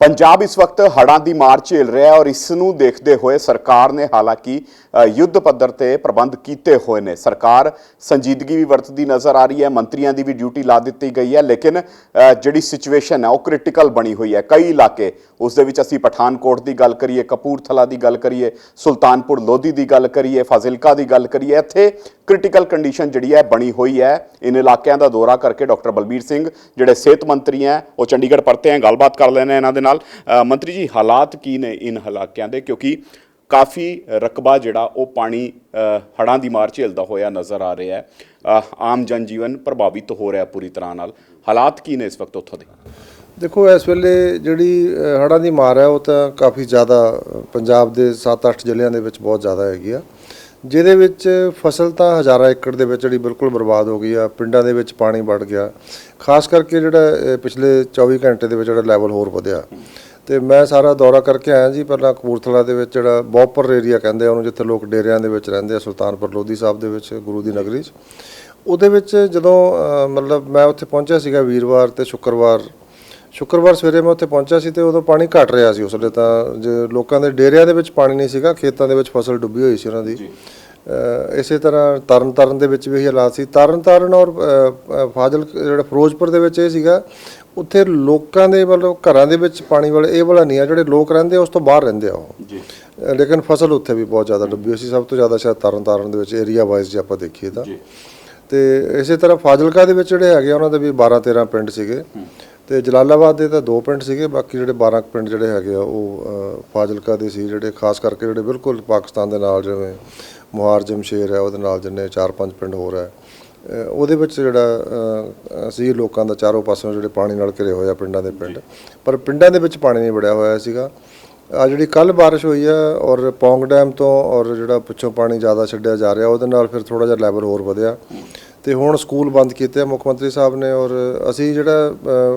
ਪੰਜਾਬ ਇਸ ਵਕਤ ਹੜ੍ਹਾਂ ਦੀ ਮਾਰ ਝੇਲ ਰਿਹਾ ਹੈ ਔਰ ਇਸ ਨੂੰ ਦੇਖਦੇ ਹੋਏ ਸਰਕਾਰ ਨੇ ਹਾਲਾਂਕਿ ਯੁੱਧ ਪੱਧਰ ਤੇ ਪ੍ਰਬੰਧ ਕੀਤੇ ਹੋਏ ਨੇ। ਸਰਕਾਰ ਸੰਜੀਦਗੀ ਵੀ ਵਰਤਦੀ ਨਜ਼ਰ ਆ ਰਹੀ ਹੈ, ਮੰਤਰੀਆਂ ਦੀ ਵੀ ਡਿਊਟੀ ਲਾ ਦਿੱਤੀ ਗਈ ਹੈ, ਲੇਕਿਨ ਜਿਹੜੀ ਸਿਚੁਏਸ਼ਨ ਹੈ, ਉਹ ਕ੍ਰਿਟੀਕਲ ਬਣੀ ਹੋਈ ਹੈ। ਕਈ ਇਲਾਕੇ, ਉਸ ਦੇ ਵਿੱਚ ਅਸੀਂ ਪਠਾਨਕੋਟ ਦੀ ਗੱਲ ਕਰੀਏ, ਕਪੂਰਥਲਾ ਦੀ ਗੱਲ ਕਰੀਏ, ਸੁਲਤਾਨਪੁਰ ਲੋਧੀ ਦੀ ਗੱਲ ਕਰੀਏ, ਫਾਜ਼ਿਲਕਾ ਦੀ ਗੱਲ ਕਰੀਏ, ਇੱਥੇ ਕ੍ਰਿਟੀਕਲ ਕੰਡੀਸ਼ਨ ਜਿਹੜੀ ਹੈ, ਬਣੀ ਹੋਈ ਹੈ। ਇਨ ਇਲਾਕਿਆਂ ਦਾ ਦੌਰਾ ਕਰਕੇ ਡਾਕਟਰ ਬਲਬੀਰ ਸਿੰਘ, ਜਿਹੜੇ ਸਿਹਤ ਮੰਤਰੀ ਹੈ, ਉਹ ਚੰਡੀਗੜ੍ਹ ਪਰਤੇ ਹੈ। ਗੱਲਬਾਤ ਕਰ ਲੈਣੇ ਇਹਨਾਂ ਦੇ ਨਾਲ। ਮੰਤਰੀ ਜੀ, ਹਾਲਾਤ ਕੀ ਨੇ ਇਨ ਇਲਾਕਿਆਂ ਦੇ? ਕਿਉਂਕਿ ਕਾਫੀ ਰਕਬਾ ਜਿਹੜਾ ਉਹ ਪਾਣੀ ਅ, ਹੜ੍ਹਾਂ ਦੀ ਮਾਰ ਝੇਲਦਾ ਹੋਇਆ ਨਜ਼ਰ ਆ ਰਿਹਾ ਹੈ। ਅ, ਆਮ ਜਨਜੀਵਨ ਪ੍ਰਭਾਵਿਤ ਹੋ ਰਿਹਾ ਪੂਰੀ ਤਰ੍ਹਾਂ ਨਾਲ। ਹਾਲਾਤ ਕੀ ਨੇ ਇਸ ਵਕਤ ਉੱਥੋਂ ਦੇ? ਦੇਖੋ ਇਸ ਵੇਲੇ ਜਿਹੜੀ ਅ, ਹੜ੍ਹਾਂ ਦੀ ਮਾਰ ਹੈ ਉਹ ਤਾਂ ਕਾਫੀ ਜ਼ਿਆਦਾ ਪੰਜਾਬ ਦੇ 7-8 ਜ਼ਿਲ੍ਹਿਆਂ ਦੇ ਵਿੱਚ ਬਹੁਤ ਜ਼ਿਆਦਾ ਹੈਗੀ ਆ। ਜਿਹਦੇ ਵਿੱਚ ਫਸਲ ਤਾਂ ਹਜ਼ਾਰਾਂ ਏਕੜ ਦੇ ਵਿੱਚ ਜਿਹੜੀ ਬਿਲਕੁਲ ਬਰਬਾਦ ਹੋ ਗਈ ਆ ਪਿੰਡਾਂ ਦੇ ਵਿੱਚ ਪਾਣੀ ਵੜ ਗਿਆ। ਖਾਸ ਕਰਕੇ ਜਿਹੜਾ ਪਿਛਲੇ 24 ਘੰਟੇ ਦੇ ਵਿੱਚ ਜਿਹੜਾ ਲੈਵਲ ਹੋਰ ਵਧਿਆ। ਤੇ ਮੈਂ ਸਾਰਾ ਦੌਰਾ ਕਰਕੇ ਆਇਆ ਜੀ, ਪਹਿਲਾਂ ਕਪੂਰਥਲਾ ਦੇ ਵਿੱਚ ਜਿਹੜਾ ਬੌਪਰ ਏਰੀਆ ਕਹਿੰਦੇ ਆ ਉਹਨੂੰ, ਜਿੱਥੇ ਲੋਕ ਡੇਰਿਆਂ ਦੇ ਵਿੱਚ ਰਹਿੰਦੇ ਆ, ਸੁਲਤਾਨਪੁਰ ਲੋਧੀ ਸਾਹਿਬ ਦੇ ਵਿੱਚ, ਗੁਰੂ ਦੀ ਨਗਰੀ 'ਚ। ਉਹਦੇ ਵਿੱਚ ਜਦੋਂ ਮਤਲਬ ਮੈਂ ਉੱਥੇ ਪਹੁੰਚਿਆ ਸੀਗਾ ਵੀਰਵਾਰ ਤੇ ਸ਼ੁੱਕਰਵਾਰ ਸ਼ੁੱਕਰਵਾਰ ਸਵੇਰੇ ਮੈਂ ਉੱਥੇ ਪਹੁੰਚਿਆ ਸੀ ਤੇ ਉਦੋਂ ਪਾਣੀ ਘਟ ਰਿਹਾ ਸੀ ਉਸ ਵੇਲੇ ਤਾਂ, ਜੇ ਲੋਕਾਂ ਦੇ ਡੇਰਿਆਂ ਦੇ ਵਿੱਚ ਪਾਣੀ ਨਹੀਂ ਸੀਗਾ, ਖੇਤਾਂ ਦੇ ਵਿੱਚ ਫਸਲ ਡੁੱਬੀ ਹੋਈ ਸੀ ਉਹਨਾਂ ਦੀ। ਇਸੇ ਤਰ੍ਹਾਂ ਤਰਨ ਤਾਰਨ ਦੇ ਵਿੱਚ ਵੀ ਇਹ ਹਾਲਾਤ ਸੀ। ਤਰਨ ਤਾਰਨ ਔਰ ਫਾਜ਼ਿਲ ਜਿਹੜਾ ਫਿਰੋਜ਼ਪੁਰ ਦੇ ਵਿੱਚ ਇਹ ਸੀਗਾ ਉੱਥੇ ਲੋਕਾਂ ਦੇ ਵੱਲੋਂ ਘਰਾਂ ਦੇ ਵਿੱਚ ਪਾਣੀ ਵਾਲੇ ਇਹ ਵਾਲਾ ਨਹੀਂ ਆ ਜਿਹੜੇ ਲੋਕ ਰਹਿੰਦੇ ਉਸ ਤੋਂ ਬਾਹਰ ਰਹਿੰਦੇ ਆ ਉਹ। ਜੀ। ਲੇਕਿਨ ਫਸਲ ਉੱਥੇ ਵੀ ਬਹੁਤ ਜ਼ਿਆਦਾ ਡੁੱਬੀ ਹੋਈ ਸੀ। ਸਭ ਤੋਂ ਜ਼ਿਆਦਾ ਸ਼ਾਇਦ ਤਰਨ ਤਾਰਨ ਦੇ ਵਿੱਚ ਏਰੀਆ ਵਾਈਜ਼ ਜੇ ਆਪਾਂ ਦੇਖੀਏ ਤਾਂ। ਤੇ ਇਸੇ ਤਰ੍ਹਾਂ ਫਾਜ਼ਿਲਕਾ ਦੇ ਵਿੱਚ ਜਿਹੜੇ ਹੈਗੇ ਉਹਨਾਂ ਦੇ ਵੀ 12 13 ਪਿੰਡ ਸੀਗੇ। ਤੇ ਜਲਾਲਾਬਾਦ ਦੇ ਤਾਂ ਦੋ ਪਿੰਡ ਸੀਗੇ, ਬਾਕੀ ਜਿਹੜੇ 12 ਕੁ ਪਿੰਡ ਜਿਹੜੇ ਹੈਗੇ ਆ, ਉਹ ਫਾਜ਼ਿਲਕਾ ਦੇ ਸੀ ਜਿਹੜੇ, ਖਾਸ ਕਰਕੇ ਜਿਹੜੇ ਬਿਲਕੁਲ ਪਾਕਿਸਤਾਨ ਦੇ ਨਾਲ ਜਿਵੇਂ ਮੁਹਾਰ ਜਮਸ਼ੇਰ ਹੈ, ਉਹਦੇ ਨਾਲ ਜਿੰਨੇ 4-5 ਪਿੰਡ ਹੋਰ ਹੈ ਉਹਦੇ ਵਿੱਚ ਜਿਹੜਾ ਸੀ ਲੋਕਾਂ ਦਾ ਚਾਰੋਂ ਪਾਸਿਓਂ ਜਿਹੜੇ ਪਾਣੀ ਨਾਲ ਘਿਰੇ ਹੋਏ ਆ ਪਿੰਡਾਂ ਦੇ ਪਿੰਡ, ਪਰ ਪਿੰਡਾਂ ਦੇ ਵਿੱਚ ਪਾਣੀ ਨਹੀਂ ਵੜਿਆ ਹੋਇਆ ਸੀਗਾ। ਆ ਜਿਹੜੀ ਕੱਲ ਬਾਰਿਸ਼ ਹੋਈ ਆ ਔਰ ਪੌਂਗ ਡੈਮ ਤੋਂ ਔਰ ਜਿਹੜਾ ਪਿੱਛੋਂ ਪਾਣੀ ਜ਼ਿਆਦਾ ਛੱਡਿਆ ਜਾ ਰਿਹਾ, ਉਹਦੇ ਨਾਲ ਫਿਰ ਥੋੜਾ ਜਿਹਾ ਲੈਵਲ ਹੋਰ ਵਧਿਆ। ਤੇ ਹੁਣ ਸਕੂਲ ਬੰਦ ਕੀਤੇ ਆ ਮੁੱਖ ਮੰਤਰੀ ਸਾਹਿਬ ਨੇ ਔਰ ਅਸੀਂ ਜਿਹੜਾ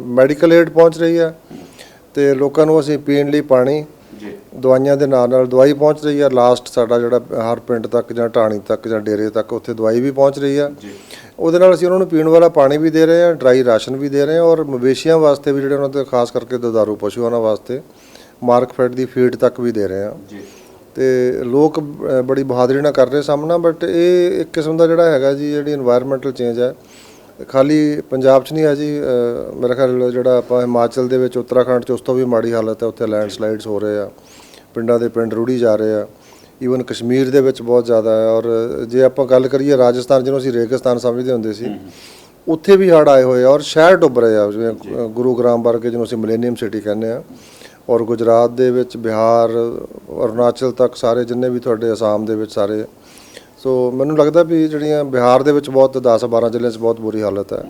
ਮੈਡੀਕਲ ਏਡ ਪਹੁੰਚ ਰਹੀ ਆ ਤੇ ਲੋਕਾਂ ਨੂੰ ਅਸੀਂ ਪੀਣ ਲਈ ਪਾਣੀ ਦਵਾਈਆਂ ਦੇ ਨਾਲ ਨਾਲ ਦਵਾਈ ਪਹੁੰਚ ਰਹੀ ਆ। ਲਾਸਟ ਸਾਡਾ ਜਿਹੜਾ ਹਰ ਪਿੰਡ ਤੱਕ ਜਾਂ ਢਾਣੀ ਤੱਕ ਜਾਂ ਡੇਰੇ ਤੱਕ ਉੱਥੇ ਦਵਾਈ ਵੀ ਪਹੁੰਚ ਰਹੀ ਆ। ਉਹਦੇ ਨਾਲ ਅਸੀਂ ਉਹਨਾਂ ਨੂੰ ਪੀਣ ਵਾਲਾ ਪਾਣੀ ਵੀ ਦੇ ਰਹੇ ਆ ਡਰਾਈ ਰਾਸ਼ਨ ਵੀ ਦੇ ਰਹੇ ਆ ਔਰ ਮਵੇਸ਼ੀਆਂ ਵਾਸਤੇ ਵੀ ਜਿਹੜੇ ਉਹਨਾਂ ਤੇ ਖਾਸ ਕਰਕੇ ਦੁਧਾਰੂ ਪਸ਼ੂ ਉਹਨਾਂ ਵਾਸਤੇ ਮਾਰਕਫੈਟ ਦੀ ਫੀਡ ਤੱਕ ਵੀ ਦੇ ਰਹੇ ਆ। ਤੇ ਲੋਕ ਬੜੀ ਬਹਾਦਰੀ ਨਾਲ ਕਰ ਰਹੇ ਸਾਹਮਣਾ ਬਟ ਇਹ ਇੱਕ ਕਿਸਮ ਦਾ ਜਿਹੜਾ ਹੈਗਾ ਜੀ, ਜਿਹੜੀ এনवायरमेंटਲ ਚੇਂਜ ਹੈ, ਖਾਲੀ ਪੰਜਾਬ 'ਚ ਨਹੀਂ ਹੈ ਜੀ ਮੇਰਾ ਖਿਆਲ ਜਿਹੜਾ ਆਪਾਂ ਹਿਮਾਚਲ ਦੇ ਵਿੱਚ ਉੱਤਰਾਖੰਡ 'ਚ ਉਸ ਤੋਂ ਵੀ ਮਾੜੀ ਹਾਲਤ ਹੈ, ਉੱਥੇ ਲੈਂਡਸਲਾਈਡਸ ਹੋ ਰਹੇ ਆ, ਪਿੰਡਾਂ ਦੇ ਪਿੰਡ ਰੁੜੀ ਜਾ ਰਹੇ ਆ ਈਵਨ ਕਸ਼ਮੀਰ ਦੇ ਵਿੱਚ ਬਹੁਤ ਜ਼ਿਆਦਾ ਹੈ, ਔਰ ਜੇ ਆਪਾਂ ਗੱਲ ਕਰੀਏ ਰਾਜਸਥਾਨ ਜਿਹਨੂੰ ਅਸੀਂ ਰੇਗਿਸਤਾਨ ਸਮਝਦੇ ਹੁੰਦੇ ਸੀ, ਉੱਥੇ ਵੀ ਹੜ ਆਏ ਹੋਏ ਆ, ਔਰ ਸ਼ਹਿਰ ਡੁੱਬ ਰਹੇ ਆ, ਜਿਵੇਂ ਗੁਰੂਗ੍ਰਾਮ ਵਰਗੇ ਜਿਹਨੂੰ ਅਸੀਂ ਮਿਲੇਨੀਅਮ ਸਿਟੀ ਕਹਿੰਦੇ ਆ ਔਰ ਗੁਜਰਾਤ ਦੇ ਵਿੱਚ, ਬਿਹਾਰ, ਅਰੁਣਾਚਲ ਤੱਕ ਸਾਰੇ ਜਿੰਨੇ ਵੀ ਤੁਹਾਡੇ ਅਸਾਮ ਦੇ ਵਿੱਚ ਸਾਰੇ। ਸੋ ਮੈਨੂੰ ਲੱਗਦਾ ਵੀ ਜਿਹੜੀਆਂ ਬਿਹਾਰ ਦੇ ਵਿੱਚ ਬਹੁਤ 10 12 ਜ਼ਿਲ੍ਹਿਆਂ 'ਚ ਬਹੁਤ ਬੁਰੀ ਹਾਲਤ ਹੈ।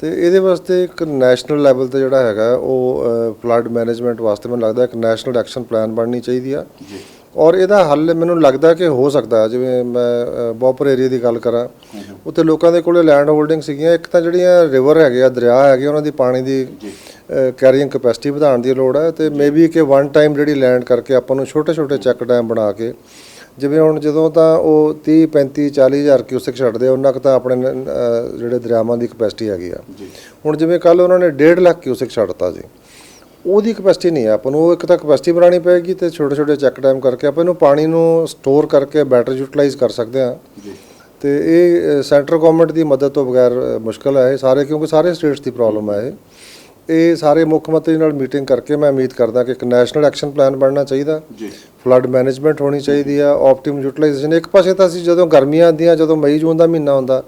ਤੇ ਇਹਦੇ ਵਾਸਤੇ ਇੱਕ ਨੈਸ਼ਨਲ ਲੈਵਲ ਤੇ ਜਿਹੜਾ ਹੈਗਾ, ਉਹ ਫਲੱਡ ਮੈਨੇਜਮੈਂਟ ਵਾਸਤੇ ਮੈਨੂੰ ਲੱਗਦਾ ਇੱਕ ਨੈਸ਼ਨਲ ਐਕਸ਼ਨ ਪਲਾਨ ਬਣਨੀ ਚਾਹੀਦੀ ਆ। ਜੀ। ਔਰ ਇਹਦਾ ਹੱਲ ਮੈਨੂੰ ਲੱਗਦਾ ਕਿ ਹੋ ਸਕਦਾ। ਜਿਵੇਂ ਮੈਂ ਬੌਪਰ ਏਰੀਆ ਦੀ ਗੱਲ ਕਰਾਂ। ਉੱਥੇ ਲੋਕਾਂ ਦੇ ਕੋਲੇ ਲੈਂਡ ਹੋਲਡਿੰਗ ਸੀਗੀਆਂ। ਇੱਕ ਤਾਂ ਜਿਹੜੀਆਂ ਰਿਵਰ ਹੈਗੇ ਆ ਦਰਿਆ ਹੈਗੇ ਉਹਨਾਂ ਦੀ ਪਾਣੀ ਦੀ ਕੈਰੀਇੰਗ ਕੈਪੈਸਿਟੀ ਵਧਾਉਣ ਦੀ ਲੋੜ ਹੈ ਤੇ ਮੇਬੀ ਕਿ ਵਨ ਟਾਈਮ ਜਿਹੜੀ ਲੈਂਡ ਕਰਕੇ ਆਪਾਂ ਨੂੰ ਛੋਟੇ ਛੋਟੇ ਚੈੱਕ ਡੈਮ ਬਣਾ ਕੇ ਜਿਵੇਂ ਹੁਣ ਜਦੋਂ ਤਾਂ ਉਹ 30 35 40 ਹਜ਼ਾਰ ਕਿਊਸੈਕ ਛੱਡਦੇ ਆ, ਉਹਨਾਂ ਕੁ ਤਾਂ ਆਪਣੇ ਜਿਹੜੇ ਦਰਿਆਵਾਂ ਦੀ ਕਪੈਸਿਟੀ ਹੈਗੀ ਆ। ਹੁਣ ਜਿਵੇਂ ਕੱਲ ਉਹਨਾਂ ਨੇ 1.5 ਲੱਖ ਕਿਊਸੈਕ ਛੱਡਤਾ ਜੀ। ਉਹਦੀ ਕਪੈਸਿਟੀ ਨਹੀਂ ਹੈ। ਆਪਾਂ ਨੂੰ ਉਹ ਇੱਕ ਤਾਂ ਕਪੈਸਿਟੀ ਬਣਾਉਣੀ ਪਏਗੀ ਤੇ ਛੋਟੇ ਛੋਟੇ ਚੈੱਕ ਡੈਮ ਕਰਕੇ ਆਪਾਂ ਇਹਨੂੰ ਪਾਣੀ ਨੂੰ ਸਟੋਰ ਕਰਕੇ ਬੈਟਰ ਯੂਟਿਲਾਈਜ਼ ਕਰ ਸਕਦੇ ਹਾਂ। ਤੇ ਇਹ ਸੈਂਟਰ ਗਵਰਨਮੈਂਟ ਦੀ ਮਦਦ ਤੋਂ ਬਗੈਰ ਮੁਸ਼ਕਲ ਹੈ ਇਹ। ਸਾਰੇ ਕਿਉਂਕਿ ਸਾਰੇ ਸਟੇਟਸ ਦੀ ਪ੍ਰੋਬਲਮ ਹੈ ਇਹ। ਇਹ ਸਾਰੇ ਮੁੱਖ ਮੰਤਰੀ ਨਾਲ ਮੀਟਿੰਗ ਕਰਕੇ ਮੈਂ ਉਮੀਦ ਕਰਦਾ ਕਿ ਇੱਕ ਨੈਸ਼ਨਲ ਐਕਸ਼ਨ ਪਲਾਨ ਬਣਨਾ ਚਾਹੀਦਾ। ਜੀ। ਫਲੱਡ ਮੈਨੇਜਮੈਂਟ ਹੋਣੀ ਚਾਹੀਦੀ ਆ ਆਪਟੀਮ ਯੂਟਿਲਾਈਜੇਸ਼ਨ ਇੱਕ ਪਾਸੇ ਤਾਂ ਅਸੀਂ ਜਦੋਂ ਗਰਮੀਆਂ ਆਉਂਦੀਆਂ ਜਦੋਂ ਮਈ ਜੂਨ ਦਾ ਮਹੀਨਾ ਹੁੰਦਾ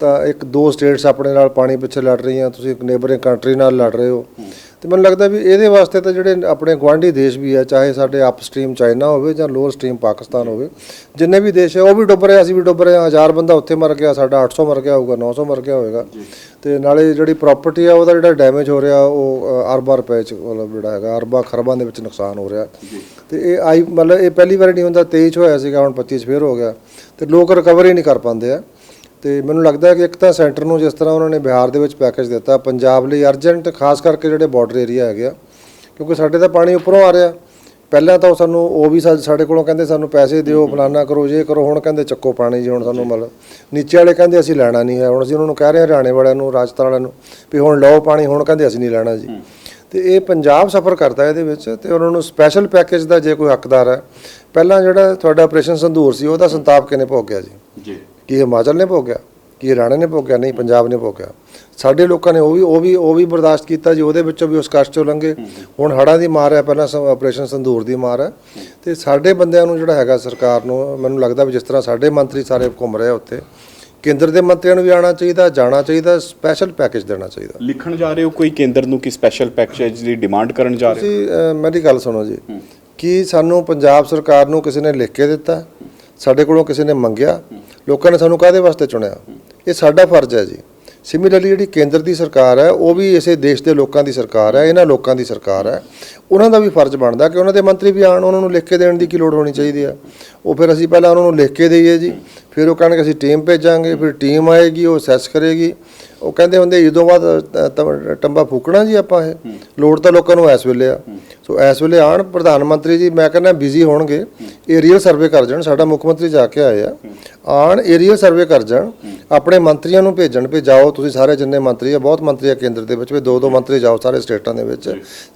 ਤਾਂ ਇੱਕ ਦੋ ਸਟੇਟਸ ਆਪਣੇ ਨਾਲ ਪਾਣੀ ਪਿੱਛੇ ਲੜ ਰਹੀਆਂ। ਤੁਸੀਂ ਇੱਕ ਨੇਬਰਿੰਗ ਕੰਟਰੀ ਨਾਲ ਲੜ ਰਹੇ ਹੋ। ਤੇ ਮੈਨੂੰ ਲੱਗਦਾ ਵੀ ਇਹਦੇ ਵਾਸਤੇ ਤਾਂ ਜਿਹੜੇ ਆਪਣੇ ਗੁਆਂਢੀ ਦੇਸ਼ ਵੀ ਆ ਚਾਹੇ ਸਾਡੇ ਅਪਸਟ੍ਰੀਮ ਚਾਈਨਾ ਹੋਵੇ ਜਾਂ ਲੋਅਰ ਸਟ੍ਰੀਮ ਪਾਕਿਸਤਾਨ ਹੋਵੇ ਜਿੰਨੇ ਵੀ ਦੇਸ਼ ਹੈ ਉਹ ਵੀ ਡੁੱਬ ਰਹੇ ਅਸੀਂ ਵੀ ਡੁੱਬ ਰਹੇ ਹਾਂ ਹਜ਼ਾਰ ਬੰਦਾ ਉੱਥੇ ਮਰ ਗਿਆ ਸਾਡਾ 800 ਮਰ ਗਿਆ ਹੋਊਗਾ 900 ਮਰ ਗਿਆ ਹੋਵੇਗਾ। ਤੇ ਨਾਲੇ ਜਿਹੜੀ ਪ੍ਰਾਪਰਟੀ ਆ ਉਹਦਾ ਜਿਹੜਾ ਡੈਮੇਜ ਹੋ ਰਿਹਾ ਉਹ ਅਰਬਾਂ ਰੁਪਏ ਚ ਮਤਲਬ ਜਿਹੜਾ ਹੈਗਾ ਅਰਬਾਂ ਖਰਬਾਂ ਦੇ ਵਿੱਚ ਨੁਕਸਾਨ ਹੋ ਰਿਹਾ। ਤੇ ਇਹ ਆਈ ਮਤਲਬ ਇਹ ਪਹਿਲੀ ਵਾਰ ਨਹੀਂ ਹੁੰਦਾ 23 ਚ ਹੋਇਆ ਸੀਗਾ ਹੁਣ 25 ਚ ਫੇਰ ਹੋ ਗਿਆ। ਤੇ ਲੋਕ ਰਿਕਵਰ ਨਹੀਂ ਕਰ ਪਾਉਂਦੇ ਆ। ਤੇ ਮੈਨੂੰ ਲੱਗਦਾ ਹੈ ਕਿ ਇੱਕ ਤਾਂ ਸੈਂਟਰ ਨੂੰ ਜਿਸ ਤਰ੍ਹਾਂ ਉਹਨਾਂ ਨੇ ਬਿਹਾਰ ਦੇ ਵਿੱਚ ਪੈਕੇਜ ਦਿੱਤਾ ਪੰਜਾਬ ਲਈ ਅਰਜੈਂਟ ਖਾਸ ਕਰਕੇ ਜਿਹੜੇ ਬਾਰਡਰ ਏਰੀਆ ਹੈਗੇ ਆ ਕਿਉਂਕਿ ਸਾਡੇ ਤਾਂ ਪਾਣੀ ਉੱਪਰੋਂ ਆ ਰਿਹਾ। ਪਹਿਲਾਂ ਤਾਂ ਉਹ ਸਾਨੂੰ ਉਹ ਵੀ ਸਾਡੇ ਕੋਲੋਂ ਕਹਿੰਦੇ ਸਾਨੂੰ ਪੈਸੇ ਦਿਓ ਫਲਾਨਾ ਕਰੋ ਜੇ ਕਰੋ ਹੁਣ ਕਹਿੰਦੇ ਚੱਕੋ ਪਾਣੀ ਜੀ ਹੁਣ ਸਾਨੂੰ ਮਤਲਬ ਨੀਚੇ ਵਾਲੇ ਕਹਿੰਦੇ ਅਸੀਂ ਲੈਣਾ ਨਹੀਂ ਹੈ ਹੁਣ ਅਸੀਂ ਉਹਨਾਂ ਨੂੰ ਕਹਿ ਰਹੇ ਹਾਂ ਹਰਿਆਣੇ ਵਾਲਿਆਂ ਨੂੰ ਰਾਜਸਥਾਨ ਵਾਲਿਆਂ ਨੂੰ ਵੀ ਹੁਣ ਲਓ ਪਾਣੀ ਹੁਣ ਕਹਿੰਦੇ ਅਸੀਂ ਨਹੀਂ ਲੈਣਾ ਜੀ। ਤੇ ਇਹ ਪੰਜਾਬ ਸਫਰ ਕਰਦਾ ਇਹਦੇ ਵਿੱਚ ਤੇ ਉਹਨਾਂ ਨੂੰ ਸਪੈਸ਼ਲ ਪੈਕੇਜ ਦਾ ਜੇ ਕੋਈ ਹੱਕਦਾਰ ਹੈ ਪਹਿਲਾਂ ਜਿਹੜਾ ਤੁਹਾਡਾ ਆਪਰੇਸ਼ਨ ਸੰਧੂਰ ਸੀ ਉਹਦਾ ਸੰਤਾਪ ਕਿਨੇ ਭੋਗਿਆ ਜੀ? ਜੀ। ਕੀ ਹਿਮਾਚਲ ਨੇ ਭੋਗਿਆ ਕੀ ਹਰਿਆਣਾ ਨੇ ਭੋਗਿਆ ਨਹੀਂ ਪੰਜਾਬ ਨੇ ਭੋਗਿਆ। ਸਾਡੇ ਲੋਕਾਂ ਨੇ ਉਹ ਵੀ ਉਹ ਵੀ ਉਹ ਵੀ ਬਰਦਾਸ਼ਤ ਕੀਤਾ ਜੀ ਉਹਦੇ ਵਿੱਚੋਂ ਵੀ ਉਸ ਕਸ਼ਟ ਚੋਂ ਲੰਘੇ। ਹੁਣ ਹੜ੍ਹਾਂ ਦੀ ਮਾਰ ਹੈ ਪਹਿਲਾਂ ਆਪਰੇਸ਼ਨ ਸੰਦੂਰ ਦੀ ਮਾਰ ਹੈ। ਤੇ ਸਾਡੇ ਬੰਦਿਆਂ ਨੂੰ ਜਿਹੜਾ ਹੈਗਾ ਸਰਕਾਰ ਨੂੰ ਮੈਨੂੰ ਲੱਗਦਾ ਵੀ ਜਿਸ ਤਰ੍ਹਾਂ ਸਾਡੇ ਮੰਤਰੀ ਸਾਰੇ ਘੁੰਮ ਰਹੇ ਆ ਉੱਥੇ ਕੇਂਦਰ ਦੇ ਮੰਤਰੀਆਂ ਨੂੰ ਵੀ ਆਉਣਾ ਚਾਹੀਦਾ ਜਾਣਾ ਚਾਹੀਦਾ ਸਪੈਸ਼ਲ ਪੈਕੇਜ ਦੇਣਾ ਚਾਹੀਦਾ। ਲਿਖਣ ਜਾ ਰਹੇ ਹੋ ਕੋਈ ਕੇਂਦਰ ਨੂੰ ਕੀ ਸਪੈਸ਼ਲ ਪੈਕੇਜ ਦੀ ਡਿਮਾਂਡ ਕਰਨ ਜਾ ਰਹੇ ਤੁਸੀਂ ਅਹ, ਮੇਰੀ ਗੱਲ ਸੁਣੋ ਜੀ। ਕੀ ਸਾਨੂੰ ਪੰਜਾਬ ਸਰਕਾਰ ਨੂੰ ਕਿਸੇ ਨੇ ਲਿਖ ਕੇ ਦਿੱਤਾ? ਸਾਡੇ ਕੋਲੋਂ ਕਿਸੇ ਨੇ ਮੰਗਿਆ? ਲੋਕਾਂ ਨੇ ਸਾਨੂੰ ਕਾਹਦੇ ਵਾਸਤੇ ਚੁਣਿਆ? ਇਹ ਸਾਡਾ ਫਰਜ਼ ਹੈ ਜੀ। ਸਿਮਿਲਰਲੀ ਜਿਹੜੀ ਕੇਂਦਰ ਦੀ ਸਰਕਾਰ ਹੈ, ਉਹ ਵੀ ਇਸੇ ਦੇਸ਼ ਦੇ ਲੋਕਾਂ ਦੀ ਸਰਕਾਰ ਹੈ, ਇਹਨਾਂ ਲੋਕਾਂ ਦੀ ਸਰਕਾਰ ਹੈ। ਉਹਨਾਂ ਦਾ ਵੀ ਫਰਜ਼ ਬਣਦਾ ਕਿ ਉਹਨਾਂ ਦੇ ਮੰਤਰੀ ਵੀ ਆਣ ਉਹਨਾਂ ਨੂੰ ਲਿਖ ਕੇ ਦੇਣ ਦੀ ਕੀ ਲੋੜ ਹੋਣੀ ਚਾਹੀਦੀ ਹੈ। ਉਹ ਫਿਰ ਅਸੀਂ ਪਹਿਲਾਂ ਉਹਨਾਂ ਨੂੰ ਲਿਖ ਕੇ ਦੇਈਏ ਜੀ। ਫਿਰ ਉਹ ਕਹਿਣਗੇ ਅਸੀਂ ਟੀਮ ਭੇਜਾਂਗੇ, ਫਿਰ ਟੀਮ ਆਏਗੀ, ਉਹ ਅਸੈਸ ਕਰੇਗੀ। ਉਹ ਕਹਿੰਦੇ ਹੁੰਦੇ ਜਦੋਂ ਬਾਅਦ ਟੰਬਾ ਫੂਕਣਾ ਜੀ ਆਪਾਂ ਇਹ। ਲੋੜ ਤਾਂ ਲੋਕਾਂ ਨੂੰ ਇਸ ਵੇਲੇ ਆ। ਸੋ ਇਸ ਵੇਲੇ ਆਣ ਪ੍ਰਧਾਨ ਮੰਤਰੀ ਜੀ ਮੈਂ ਕਹਿੰਦਾ ਬਿਜ਼ੀ ਹੋਣਗੇ। ਏਰੀਅਲ ਸਰਵੇ ਕਰ ਜਾਣ ਸਾਡਾ ਮੁੱਖ ਮੰਤਰੀ ਜਾ ਕੇ ਆਏ ਆ ਆਣ ਏਰੀਅਲ ਸਰਵੇ ਕਰ ਜਾਣ। ਆਪਣੇ ਮੰਤਰੀਆਂ ਨੂੰ ਭੇਜਣ ਵੀ ਜਾਓ ਤੁਸੀਂ ਸਾਰੇ ਜਿੰਨੇ ਮੰਤਰੀ ਆ ਬਹੁਤ ਮੰਤਰੀ ਆ ਕੇਂਦਰ ਦੇ ਵਿੱਚ ਵੀ ਦੋ ਦੋ ਮੰਤਰੀ ਜਾਓ ਸਾਰੇ ਸਟੇਟਾਂ ਦੇ ਵਿੱਚ।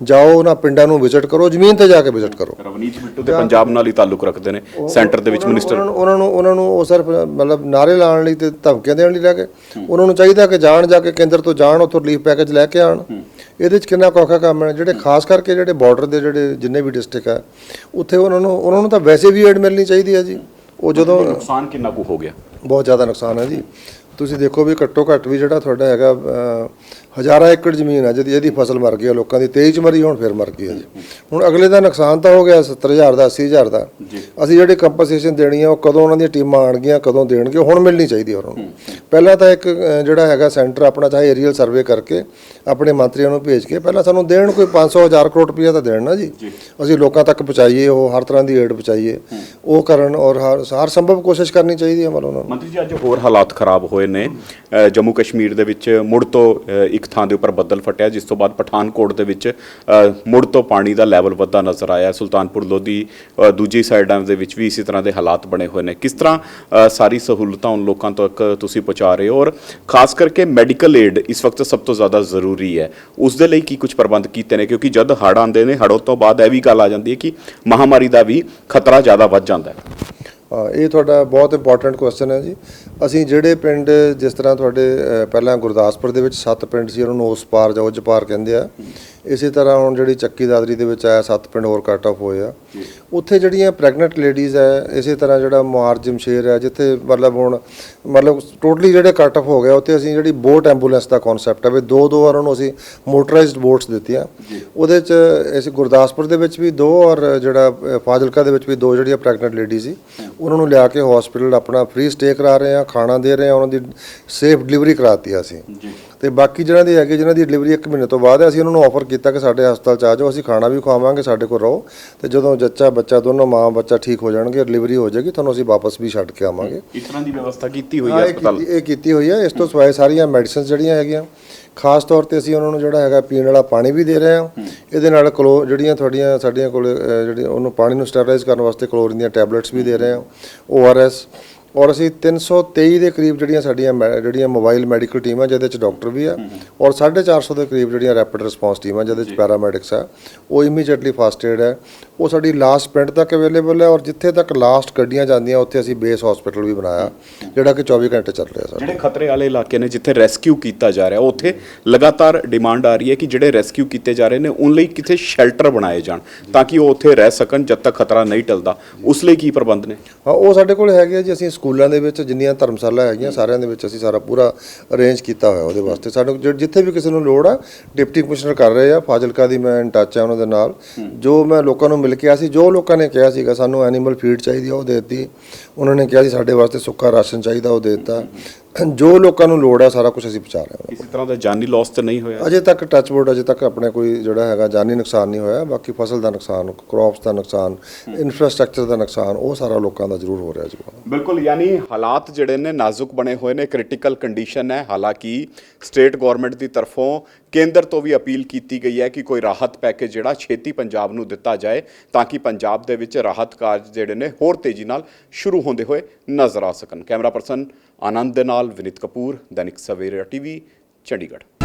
ਜਾਓ ਉਹਨਾਂ ਪਿੰਡਾਂ ਨੂੰ ਵਿਜ਼ਿਟ ਕਰੋ ਜ਼ਮੀਨ ਤੇ ਜਾ ਕੇ ਵਿਜ਼ਿਟ ਕਰੋ। ਰਵਨੀਤ ਬਿੱਟੂ ਤੇ ਪੰਜਾਬ ਨਾਲ ਹੀ ਤਾਲੁਕ ਰੱਖਦੇ ਨੇ ਸੈਂਟਰ ਦੇ ਵਿੱਚ ਮਿਨਿਸਟਰ ਉਹਨਾਂ ਨੂੰ ਉਹਨਾਂ ਨੂੰ ਉਹ ਸਿਰਫ ਮਤਲਬ ਨਾਰੇ ਲਾਉਣ ਲਈ ਤੇ ਧਮਕੀਆਂ ਦੇਣ ਲਈ ਰਹਿ ਗਏ ਉਹਨਾਂ ਨੂੰ ਚਾਹੀਦਾ ਕਿ ਜਾਣ ਜਾ ਕੇ ਕੇਂਦਰ ਤੋਂ ਜਾਣ ਉੱਥੋਂ ਰਿਲੀਫ ਪੈਕੇਜ ਲੈ ਕੇ ਆਣ ਇਹਦੇ ਚ ਕਿੰਨਾ ਔਖਾ ਕੰਮ ਹੈ? ਜਿਹੜੇ ਖਾਸ ਕਰਕੇ ਜਿਹੜੇ ਬਾਰਡਰ ਦੇ ਜਿਹੜੇ ਜਿੰਨੇ ਵੀ ਡਿਸਟ੍ਰਿਕਟ ਹੈ ਉੱਥੇ ਉਹਨਾਂ ਨੂੰ ਉਹਨਾਂ ਨੂੰ ਤਾਂ ਵੈਸੇ ਵੀ ਏਡ ਮਿਲਣੀ ਚਾਹੀਦੀ ਹੈ ਜੀ। ਉਹ ਜਦੋਂ ਨੁਕਸਾਨ ਕਿੰਨਾ ਕੁ ਹੋ ਗਿਆ? ਬਹੁਤ ਜ਼ਿਆਦਾ ਨੁਕਸਾਨ ਹੈ ਜੀ। ਤੁਸੀਂ ਦੇਖੋ ਵੀ ਘੱਟੋ ਘੱਟ ਵੀ ਜਿਹੜਾ ਤੁਹਾਡਾ ਹੈਗਾ ਹਜ਼ਾਰਾਂ ਏਕੜ ਜ਼ਮੀਨ ਹੈ ਜਿਹਦੀ ਇਹਦੀ ਫਸਲ ਮਰ ਗਈ ਹੈ ਲੋਕਾਂ ਦੀ 23 ਚ ਮਰੀ ਹੁਣ ਫਿਰ ਮਰ ਗਈ ਹੈ ਜੀ। ਹੁਣ ਅਗਲੇ ਦਾ ਨੁਕਸਾਨ ਤਾਂ ਹੋ ਗਿਆ 70000 ਦਾ 80000 ਦਾ। ਅਸੀਂ ਜਿਹੜੀ ਕੰਪਨਸੇਸ਼ਨ ਦੇਣੀ ਹੈ ਉਹ ਕਦੋਂ ਉਹਨਾਂ ਦੀਆਂ ਟੀਮਾਂ ਆਣਗੀਆਂ ਕਦੋਂ ਦੇਣਗੇ ਹੁਣ ਮਿਲਣੀ ਚਾਹੀਦੀ ਹੈ ਉਹਨਾਂ ਨੂੰ। ਪਹਿਲਾਂ ਤਾਂ ਇੱਕ ਜਿਹੜਾ ਹੈਗਾ ਸੈਂਟਰ ਆਪਣਾ ਚਾਹੇ ਏਰੀਅਲ ਸਰਵੇ ਕਰਕੇ ਆਪਣੇ ਮੰਤਰੀਆਂ ਨੂੰ ਭੇਜ ਕੇ ਪਹਿਲਾਂ ਸਾਨੂੰ ਦੇਣ ਕੋਈ 500 ਹਜ਼ਾਰ ਕਰੋੜ ਰੁਪਈਆ ਤਾਂ ਦੇਣ ਨਾ ਜੀ। ਅਸੀਂ ਲੋਕਾਂ ਤੱਕ ਪਹੁੰਚਾਈਏ ਉਹ ਹਰ ਤਰ੍ਹਾਂ ਦੀ ਏਡ ਪਹੁੰਚਾਈਏ। ਉਹ ਕਰਨ ਔਰ ਹਰ ਹਰ ਸੰਭਵ ਕੋਸ਼ਿਸ਼ ਕਰਨੀ ਚਾਹੀਦੀ ਹੈ ਮਤਲਬ ਉਹਨਾਂ ਨੂੰ। ਮੰਤਰੀ ਜੀ ਅੱਜ ਹੋਰ ਹਾਲਾਤ ਖਰਾਬ ਹੋਏ ਨੇ। ਜੰਮੂ ਕਸ਼ਮੀਰ ਦੇ ਵਿੱਚ ਮੁੜ ਤੋਂ ਇੱਕ ਥਾਂ ਦੇ ਉੱਪਰ ਬੱਦਲ ਫਟਿਆ, ਜਿਸ ਤੋਂ ਬਾਅਦ ਪਠਾਨਕੋਟ ਦੇ ਵਿੱਚ ਮੁੜ ਤੋਂ ਪਾਣੀ ਦਾ ਲੈਵਲ ਵੱਧਦਾ ਨਜ਼ਰ ਆਇਆ। ਸੁਲਤਾਨਪੁਰ, ਲੋਧੀ ਦੂਜੀ ਸਾਈਡਾਂ ਦੇ ਵਿੱਚ ਵੀ ਇਸੇ ਤਰ੍ਹਾਂ ਦੇ ਹਾਲਾਤ ਬਣੇ ਹੋਏ ਨੇ। ਕਿਸ ਤਰ੍ਹਾਂ ਸਾਰੀ ਸਹੂਲਤਾਂ ਉਨ ਲੋਕਾਂ ਤੱਕ ਤੁਸੀਂ ਪਹੁੰਚਾ ਰਹੇ ਹੋ? ਔਰ ਖਾਸ ਕਰਕੇ ਮੈਡੀਕਲ ਏਡ ਇਸ ਵਕਤ ਸਭ ਤੋਂ ਜ਼ਿਆਦਾ ਜ਼ਰੂਰੀ ਹੈ। ਉਸ ਦੇ ਲਈ ਕੀ ਕੁਝ ਪ੍ਰਬੰਧ ਕੀਤੇ ਨੇ? ਕਿਉਂਕਿ ਜਦ ਹੜ ਆਉਂਦੇ ਨੇ ਹੜੋਂ ਤੋਂ ਬਾਅਦ ਇਹ ਵੀ ਗੱਲ ਆ ਜਾਂਦੀ ਹੈ ਕਿ ਮਹਾਮਾਰੀ ਦਾ ਵੀ ਖਤਰਾ ਜ਼ਿਆਦਾ ਵੱਧ ਜਾਂਦਾ ਹੈ। ਇਹ ਤੁਹਾਡਾ ਬਹੁਤ ਇੰਪੋਰਟੈਂਟ ਕੁਐਸਚਨ ਹੈ ਜੀ। ਅਸੀਂ ਜਿਹੜੇ ਪਿੰਡ, ਜਿਸ ਤਰ੍ਹਾਂ ਤੁਹਾਡੇ ਪਹਿਲਾਂ ਗੁਰਦਾਸਪੁਰ ਦੇ ਵਿੱਚ ਸੱਤ ਪਿੰਡ ਸੀ, ਉਹਨਾਂ ਨੂੰ ਉਸ ਪਾਰ ਜਾਂ ਉੱਜ ਪਾਰ ਕਹਿੰਦੇ ਆ। ਇਸੇ ਤਰ੍ਹਾਂ ਹੁਣ ਜਿਹੜੀ ਚੱਕੀ ਦਾਦਰੀ ਦੇ ਵਿੱਚ ਆਇਆ ਸੱਤ ਪਿੰਡ ਹੋਰ ਕੱਟ ਆਫ ਹੋਏ ਆ। ਉੱਥੇ ਜਿਹੜੀਆਂ ਪ੍ਰੈਗਨੈਂਟ ਲੇਡੀਜ਼ ਹੈ ਇਸੇ ਤਰ੍ਹਾਂ ਜਿਹੜਾ ਮੁਹਾਰ ਜਮਸ਼ੇਰ ਹੈ ਜਿੱਥੇ ਮਤਲਬ ਹੁਣ ਮਤਲਬ ਟੋਟਲੀ ਜਿਹੜੇ ਕੱਟ ਆਫ ਹੋ ਗਿਆ ਉੱਥੇ ਅਸੀਂ ਜਿਹੜੀ ਬੋਟ ਐਂਬੂਲੈਂਸ ਦਾ ਕਨਸੈਪਟ ਹੈ ਵੀ ਦੋ ਦੋ ਵਾਰ ਉਹਨੂੰ ਅਸੀਂ ਮੋਟਰਾਈਜ਼ਡ ਬੋਟਸ ਦਿੱਤੀਆਂ। ਉਹਦੇ ਚ ਇਸ ਗੁਰਦਾਸਪੁਰ ਦੇ ਵਿੱਚ ਵੀ ਦੋ ਔਰ ਜਿਹੜਾ ਫਾਜ਼ਿਲਕਾ ਦੇ ਵਿੱਚ ਵੀ ਦੋ ਜਿਹੜੀਆਂ ਪ੍ਰੈਗਨੈਂਟ ਲੇਡੀ ਸੀ ਉਹਨਾਂ ਨੂੰ ਲਿਆ ਕੇ ਹਸਪੀਟਲ ਆਪਣਾ ਫ੍ਰੀ ਸਟੇ ਕਰਾ ਰਹੇ ਆ ਖਾਣਾ ਦੇ ਰਹੇ ਆ ਉਹਨਾਂ ਦੀ ਸੇਫ ਡਿਲੀਵਰੀ ਕਰਾਤੀ ਆ ਅਸੀਂ। ਤੇ ਬਾਕੀ ਜਿਹਨਾਂ ਦੀ ਹੈਗੇ ਜਿਨ੍ਹਾਂ ਦੀ ਡਿਲੀਵਰੀ 1 ਮਹੀਨੇ ਤੋਂ ਬਾਅਦ ਹੈ ਅਸੀਂ ਉਹਨਾਂ ਨੂੰ ਆਫਰ ਕੀਤਾ ਕਿ ਸਾਡੇ ਹਸਪਤਾਲ ਚ ਆ ਜਾਓ ਅਸੀਂ ਖਾਣਾ ਵੀ ਖਵਾਵਾਂਗੇ ਸਾਡੇ ਕੋਲ ਰਹੋ। ਤੇ ਜਦੋਂ ਜੱਚਾ ਬੱਚਾ ਦੋਨੋਂ ਮਾਂ ਬੱਚਾ ਠੀਕ ਹੋ ਜਾਣਗੇ ਡਿਲੀਵਰੀ ਹੋ ਜਾਏਗੀ ਤੁਹਾਨੂੰ ਅਸੀਂ ਵਾਪਸ ਵੀ ਛੱਡ ਕੇ ਆਵਾਂਗੇ। ਇਸ ਤਰ੍ਹਾਂ ਦੀ ਵਿਵਸਥਾ ਕੀਤੀ ਹੋਈ ਹਾਂ, ਹਸਪਤਾਲ ਇਹ ਕੀਤੀ ਹੋਈ ਹੈ। ਇਸ ਤੋਂ ਸਿਵਾਏ ਸਾਰੀਆਂ ਮੈਡੀਸਿਨਸ ਜਿਹੜੀਆਂ ਹੈਗੀਆਂ ਖਾਸ ਤੌਰ ਤੇ ਅਸੀਂ ਉਹਨਾਂ ਨੂੰ ਜਿਹੜਾ ਹੈਗਾ ਪੀਣ ਵਾਲਾ ਪਾਣੀ ਵੀ ਦੇ ਰਹੇ ਹਾਂ। ਇਹਦੇ ਨਾਲ ਕਲੋ ਜਿਹੜੀਆਂ ਤੁਹਾਡੀਆਂ ਸਾਡੀਆਂ ਕੋਲ ਜਿਹੜੀ ਉਹਨੂੰ ਪਾਣੀ ਨੂੰ ਸਟੈਰਲਾਈਜ਼ ਕਰਨ ਵਾਸਤੇ ਕਲੋਰੀਨ ਦੀਆਂ ਟੈਬਲੇਟਸ ਵੀ ਦੇ ਰਹੇ ਹਾਂ। ਓਆਰਐਸ ਔਰ ਅਸੀਂ 323 ਦੇ ਕਰੀਬ ਜਿਹੜੀਆਂ ਸਾਡੀਆਂ ਮੈ- ਜਿਹੜੀਆਂ ਮੋਬਾਈਲ ਮੈਡੀਕਲ ਟੀਮਾਂ ਜਿਹਦੇ ਚ ਡਾਕਟਰ ਵੀ ਆ ਔਰ 450 ਦੇ ਕਰੀਬ ਜਿਹੜੀਆਂ ਰੈਪਿਡ ਰਿਸਪੌਂਸ ਟੀਮਾਂ ਜਿਹਦੇ ਚ ਪੈਰਾਮੈਡਿਕਸ ਆ ਉਹ ਇਮੀਡੀਏਟਲੀ ਫਾਸਟ ਏਡ ਹੈ। ਉਹ ਸਾਡੀ ਲਾਸਟ ਪਿੰਡ ਤੱਕ ਅਵੇਲੇਬਲ ਹੈ ਔਰ ਜਿੱਥੇ ਤੱਕ ਲਾਸਟ ਗੱਡੀਆਂ ਜਾਂਦੀਆਂ ਉੱਥੇ ਅਸੀਂ ਬੇਸ ਹਸਪੀਟਲ ਵੀ ਬਣਾਇਆ ਜਿਹੜਾ ਕਿ 24 ਘੰਟੇ ਚੱਲ ਰਿਹਾ ਸਰ। ਜਿਹੜੇ ਖਤਰੇ ਵਾਲੇ ਇਲਾਕੇ ਨੇ ਜਿੱਥੇ ਰੈਸਕਿਊ ਕੀਤਾ ਜਾ ਰਿਹਾ ਉੱਥੇ ਲਗਾਤਾਰ ਡਿਮਾਂਡ ਆ ਰਹੀ ਹੈ ਕਿ ਜਿਹੜੇ ਰੈਸਕਿਊ ਕੀਤੇ ਜਾ ਰਹੇ ਨੇ ਉਹਨਾਂ ਲਈ ਕਿਤੇ ਸ਼ੈਲਟਰ ਬਣਾਏ ਜਾਣ ਤਾਂ ਕਿ ਉਹ ਉੱਥੇ ਰਹਿ ਸਕਣ ਜਦ ਤੱਕ ਖਤਰਾ ਨਹੀਂ ਟਲਦਾ। ਉਸ ਲਈ ਕੀ ਪ੍ਰਬੰਧ ਨੇ? ਹਾਂ ਉਹ ਸਾਡੇ ਕੋਲ ਹੈਗੇ ਜੀ ਅਸੀਂ ਸਕੂਲਾਂ ਦੇ ਵਿੱਚ ਜਿੰਨੀਆਂ ਧਰਮਸ਼ਾਲਾ ਹੈਗੀਆਂ ਸਾਰਿਆਂ ਦੇ ਵਿੱਚ ਅਸੀਂ ਸਾਰਾ ਪੂਰਾ ਅਰੇਂਜ ਕੀਤਾ ਹੋਇਆ ਉਹਦੇ ਵਾਸਤੇ। ਜਿ- ਜਿੱਥੇ ਵੀ ਕਿਸੇ ਨੂੰ ਲੋੜ ਆ ਡਿਪਟੀ ਕਮਿਸ਼ਨਰ ਕਰ ਰਹੇ ਆ ਫਾਜ਼ਿਲਕਾ ਦੀ ਮੈਂ ਇਨ ਟੱਚ ਆ ਉਹਨਾਂ ਦੇ ਨਾਲ। ਜੋ ਮੈਂ ਲੋਕਾਂ ਨੂੰ ਮਿਲ ਕੇ ਆ ਸੀ, ਜੋ ਲੋਕਾਂ ਨੇ ਕਿਹਾ ਸੀਗਾ, ਸਾਨੂੰ ਐਨੀਮਲ ਫੀਡ ਚਾਹੀਦੀ ਆ, ਉਹ ਦੇ ਦਿੱਤੀ। ਉਹਨਾਂ ਨੇ ਕਿਹਾ ਸੀ ਸਾਡੇ ਵਾਸਤੇ ਸੁੱਕਾ ਰਾਸ਼ਨ ਚਾਹੀਦਾ, ਉਹ ਦੇ ਦਿੱਤਾ। ਜੋ ਲੋਕਾਂ ਨੂੰ ਲੋੜ ਆ ਸਾਰਾ ਕੁਝ ਅਸੀਂ ਪਹੁੰਚਾ ਰਹੇ ਹਾਂ। ਕਿਸੇ ਤਰ੍ਹਾਂ ਦਾ ਜਾਨੀ ਲਾਸ ਤਾਂ ਨਹੀਂ ਹੋਇਆ? ਅਜੇ ਤੱਕ ਟੱਚਵੁੱਡ ਅਜੇ ਤੱਕ ਆਪਣੇ ਕੋਈ ਜਿਹੜਾ ਹੈਗਾ ਜਾਨੀ ਨੁਕਸਾਨ ਨਹੀਂ ਹੋਇਆ। ਬਾਕੀ ਫਸਲ ਦਾ ਨੁਕਸਾਨ ਕ੍ਰੌਪਸ ਦਾ ਨੁਕਸਾਨ ਇਨਫਰਾਸਟ੍ਰਕਚਰ ਦਾ ਨੁਕਸਾਨ ਉਹ ਸਾਰਾ ਲੋਕਾਂ ਦਾ ਜ਼ਰੂਰ ਹੋ ਰਿਹਾ ਜੀ। ਬਿਲਕੁਲ ਯਾਨੀ ਹਾਲਾਤ ਜਿਹੜੇ ਨੇ ਨਾਜ਼ੁਕ ਬਣੇ ਹੋਏ ਨੇ ਕ੍ਰਿਟੀਕਲ ਕੰਡੀਸ਼ਨ ਹੈ। ਹਾਲਾਂਕਿ ਸਟੇਟ ਗਵਰਨਮੈਂਟ ਦੀ ਤਰਫੋਂ ਕੇਂਦਰ ਤੋਂ ਵੀ ਅਪੀਲ ਕੀਤੀ ਗਈ ਹੈ ਕਿ ਕੋਈ ਰਾਹਤ ਪੈਕੇਜ ਜਿਹੜਾ ਛੇਤੀ ਪੰਜਾਬ ਨੂੰ ਦਿੱਤਾ ਜਾਏ ਤਾਂ ਕਿ ਪੰਜਾਬ ਦੇ ਵਿੱਚ ਰਾਹਤ ਕਾਰਜ ਜਿਹੜੇ ਨੇ ਹੋਰ ਤੇਜ਼ੀ ਨਾਲ ਸ਼ੁਰੂ ਹੁੰਦੇ ਹੋਏ ਨਜ਼ਰ ਆ ਸਕਣ। ਕੈਮਰਾ ਪਰਸਨ ਆਨੰਦ ਦੇ ਨਾਲ ਵਿਨੀਤ ਕਪੂਰ ਦੈਨਿਕ ਸਵੇਰਾ ਟੀਵੀ ਚੰਡੀਗੜ੍ਹ।